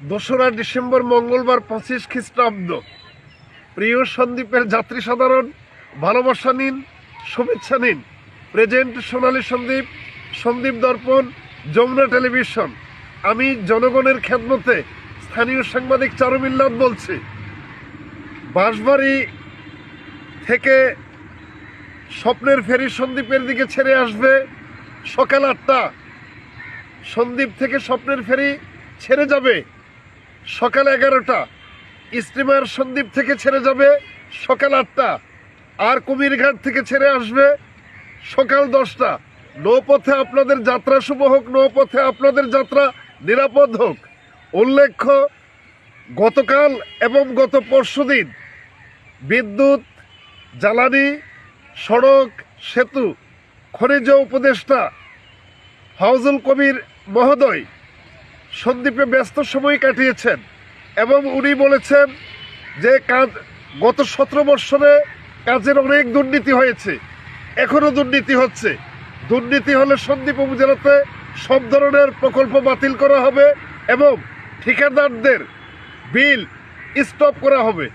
দোসরা ডিসেম্বর, মঙ্গলবার, পঁচিশ খ্রিস্টাব্দ। প্রিয় সন্দীপের যাত্রী সাধারণ, ভালোবাসা নিন, শুভেচ্ছা নিন। প্রেজেন্ট সোনালী সন্দীপ সন্দীপ দর্পণ, যমুনা টেলিভিশন। আমি জনগণের খেদমতে স্থানীয় সাংবাদিক চারুমিল্লাদ বলছি, বাঁশবাড়ি থেকে স্বপ্নের ফেরি সন্দীপের দিকে ছেড়ে আসবে সকাল আটটা। সন্দীপ থেকে স্বপ্নের ফেরি ছেড়ে যাবে সকাল এগারোটা। স্টিমার সন্দ্বীপ থেকে ছেড়ে যাবে সকাল আটটা। আর কুমিরঘাট থেকে ছেড়ে আসবে সকাল দশটা। নৌপথে আপনাদের যাত্রা শুভ হোক, নৌপথে আপনাদের যাত্রা নিরাপদ হোক। উল্লেখ্য, গতকাল এবং গত পরশুদিন বিদ্যুৎ, জ্বালানি, সড়ক, সেতু, খনিজ উপদেষ্টা ফাউজুল কবির মহোদয় সন্দ্বীপে ব্যস্ত সময় কাটিয়েছেন এবং উনি বলেছেন যে কাজ গত সতেরো বৎসরে কাজের অনেক দুর্নীতি হয়েছে এখনও দুর্নীতি হচ্ছে। দুর্নীতি হলে সন্দীপ উপজেলাতে সব ধরনের প্রকল্প বাতিল করা হবে এবং ঠিকাদারদের বিল স্টপ করা হবে।